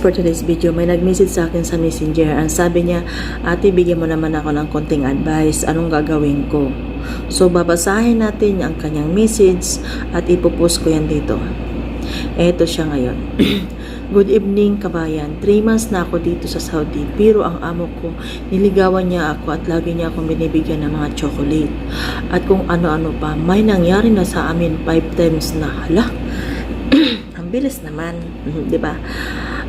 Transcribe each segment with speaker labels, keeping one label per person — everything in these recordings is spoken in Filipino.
Speaker 1: For today's video, may nag-message sa akin sa messenger. Ang sabi niya, ate, bigyan mo naman ako ng konting advice. Anong gagawin ko? So, babasahin natin ang kanyang message at ipopost ko yan dito. Eto siya ngayon. Good evening, kabayan. 3 months na ako dito sa Saudi, pero ang amo ko, niligawan niya ako at lagi niya akong binibigyan ng mga chocolate. At kung ano-ano pa, may nangyari na sa amin 5 times na. Hala, ang bilis naman, di ba?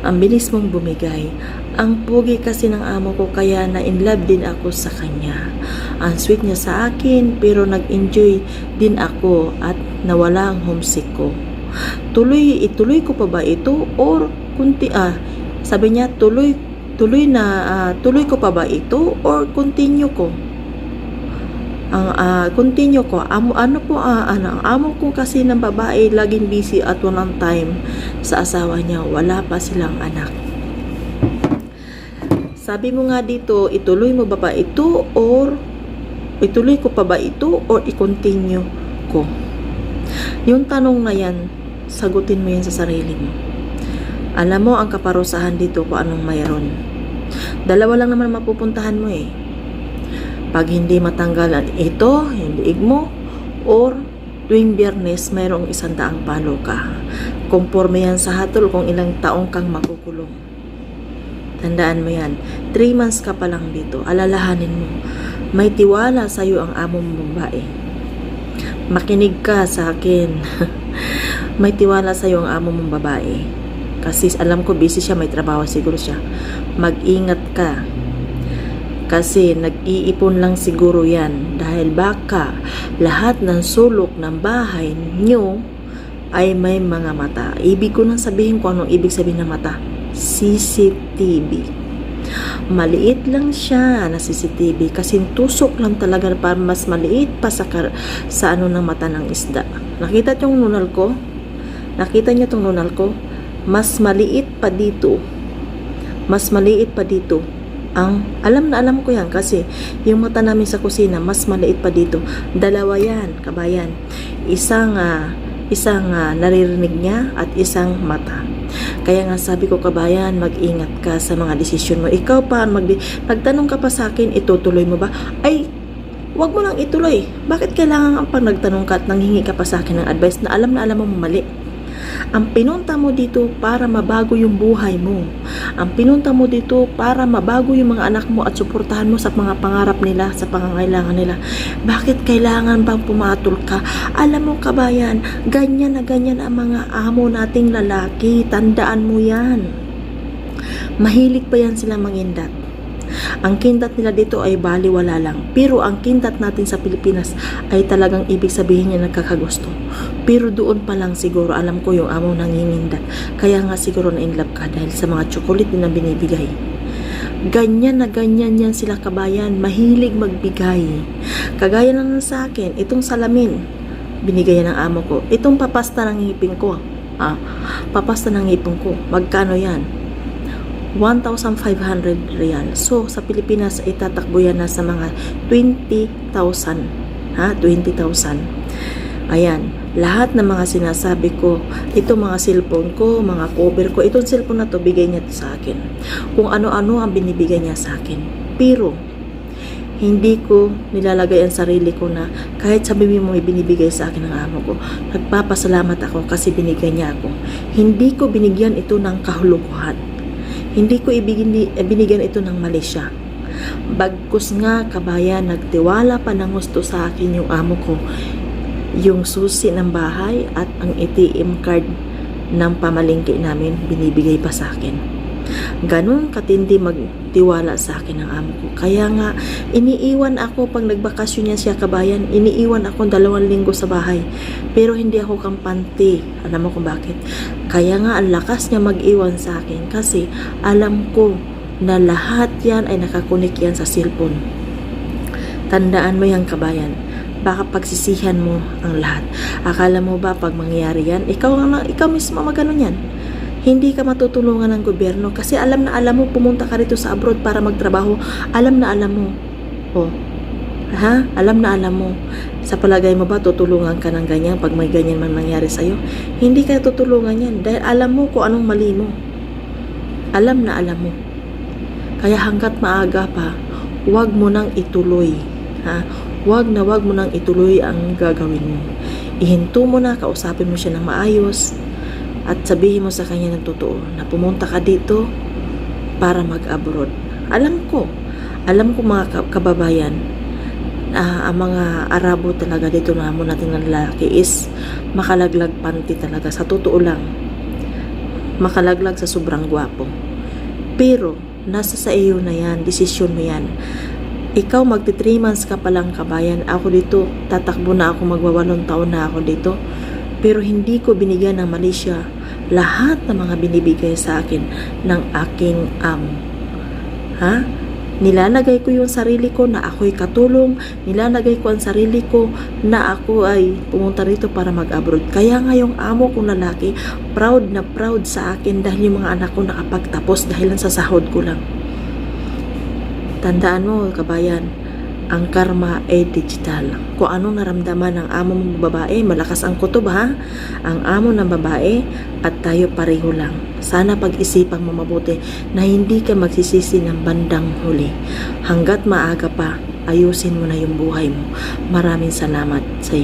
Speaker 1: Ang bilis mong bumigay. Ang pugi kasi ng amo ko kaya na in love din ako sa kanya. Ang sweet niya sa akin pero nag-enjoy din ako at nawala ang homesick ko. Tuloy, ituloy ko pa ba ito or kunti ah sabi niya tuloy tuloy na ah, tuloy ko pa ba ito or continue ko? Ang ah, continue ko amo ano po ah, ano ang amo ko kasi ng babae laging busy at walang time sa asawa niya. Wala pa silang anak. Sabi mo nga dito ituloy mo ba ba ito or ituloy ko pa ba ito or i-continue ko? Yung tanong na yan sagutin mo yan sa sarili mo. Alam mo ang kaparusahan dito kung anong mayroon. Dalawa lang naman mapupuntahan mo eh pag hindi matanggalan ito, yung liig mo, or tuwing biyernes, mayroong isang daang palo ka. Conforme yan sa hatol kung ilang taong kang makukulong. Tandaan mo yan. 3 months ka pa lang dito. Alalahanin mo. May tiwala sa'yo ang amo mong babae. Makinig ka sa akin. may tiwala sa'yo ang amo mong babae. Kasi alam ko busy siya, may trabaho siguro siya. Mag-ingat ka kasi nag-iipon lang siguro yan dahil baka lahat ng sulok ng bahay nyo ay may mga mata. Ibig ko nang sabihin kung anong ibig sabihin ng mata. CCTV. Maliit lang siya na CCTV kasi tusok lang talaga para mas maliit pa sa, sa ano ng mata ng isda. Nakita yung nunal ko? Nakita niyo tong nunal ko? Mas maliit pa dito. Mas maliit pa dito ang alam na alam ko yan kasi yung mata namin sa kusina mas maliit pa dito. Dalawa yan kabayan. Isang uh, isang uh, naririnig niya at isang mata. Kaya nga sabi ko kabayan mag-ingat ka sa mga desisyon mo. Ikaw pa mag nagtanong ka pa sa akin itutuloy mo ba? Ay wag mo lang ituloy. Bakit kailangan pag nagtanong ka at nanghingi ka pa sa akin ng advice na alam na alam mo mali ang pinunta mo dito para mabago yung buhay mo. Ang pinunta mo dito para mabago yung mga anak mo at suportahan mo sa mga pangarap nila, sa pangangailangan nila. Bakit kailangan bang pumatol ka? Alam mo kabayan, ganyan na ganyan ang mga amo nating lalaki. Tandaan mo yan. Mahilig pa yan sila mangindat. Ang kindat nila dito ay baliwala lang. Pero ang kindat natin sa Pilipinas ay talagang ibig sabihin niya nagkakagusto. Pero doon pa lang siguro alam ko yung amo nangingindat. Kaya nga siguro na in love ka dahil sa mga chocolate na binibigay. Ganyan na ganyan yan sila kabayan. Mahilig magbigay. Kagaya lang sa akin, itong salamin, binigay ng amo ko. Itong papasta ng ngipin ko. Ah, papasta ng ngipin ko. Magkano yan? 1,500 real. So, sa Pilipinas, itatakbo yan na sa mga 20,000. Ha? 20,000. Ayan. Lahat ng mga sinasabi ko, ito mga cellphone ko, mga cover ko, itong cellphone na to, bigay niya to sa akin. Kung ano-ano ang binibigay niya sa akin. Pero, hindi ko nilalagay ang sarili ko na kahit sabi mo may binibigay sa akin ng amo ko, nagpapasalamat ako kasi binigay niya ako. Hindi ko binigyan ito ng kahulugan hindi ko ibigin, binigyan ito ng mali. Bagkus nga kabayan, nagtiwala pa ng gusto sa akin yung amo ko. Yung susi ng bahay at ang ATM card ng pamalingki namin, binibigay pa sa akin. Ganon katindi magtiwala sa akin ng amo ko. Kaya nga, iniiwan ako pag nagbakasyon niya siya kabayan, iniiwan ako dalawang linggo sa bahay. Pero hindi ako kampante. Alam mo kung bakit? Kaya nga, ang lakas niya mag-iwan sa akin kasi alam ko na lahat yan ay nakakunik yan sa cellphone. Tandaan mo yan kabayan baka pagsisihan mo ang lahat. Akala mo ba pag mangyayari yan, ikaw, ikaw mismo maganon yan hindi ka matutulungan ng gobyerno kasi alam na alam mo pumunta ka rito sa abroad para magtrabaho. Alam na alam mo. Oh. Ha? Alam na alam mo. Sa palagay mo ba tutulungan ka ng ganyan pag may ganyan man nangyari sa'yo? Hindi ka tutulungan yan dahil alam mo kung anong mali mo. alam na alam mo. Kaya hanggat maaga pa, huwag mo nang ituloy. Ha? Huwag na huwag mo nang ituloy ang gagawin mo. Ihinto mo na, kausapin mo siya ng maayos, at sabihin mo sa kanya ng totoo na pumunta ka dito para mag-abroad. Alam ko, alam ko mga ka- kababayan, ah, ang mga Arabo talaga dito na mo natin ng lalaki is makalaglag panty talaga. Sa totoo lang, makalaglag sa sobrang gwapo. Pero, nasa sa iyo na yan, desisyon mo yan. Ikaw magti 3 months ka pa lang kabayan. Ako dito, tatakbo na ako magwawalong taon na ako dito. Pero hindi ko binigyan ng Malaysia lahat ng mga binibigay sa akin ng aking amo. Ha? Nilalagay ko yung sarili ko na ako'y katulong. Nilalagay ko ang sarili ko na ako ay pumunta rito para mag-abroad. Kaya nga yung amo kong lalaki, proud na proud sa akin dahil yung mga anak ko nakapagtapos dahil sa sahod ko lang. Tandaan mo, kabayan, ang karma ay digital. Kung anong naramdaman ng amo mong babae, malakas ang kutob ha. Ang amo ng babae at tayo pareho lang. Sana pag-isipan mo mabuti na hindi ka magsisisi ng bandang huli. Hanggat maaga pa, ayusin mo na yung buhay mo. Maraming salamat sa iyo.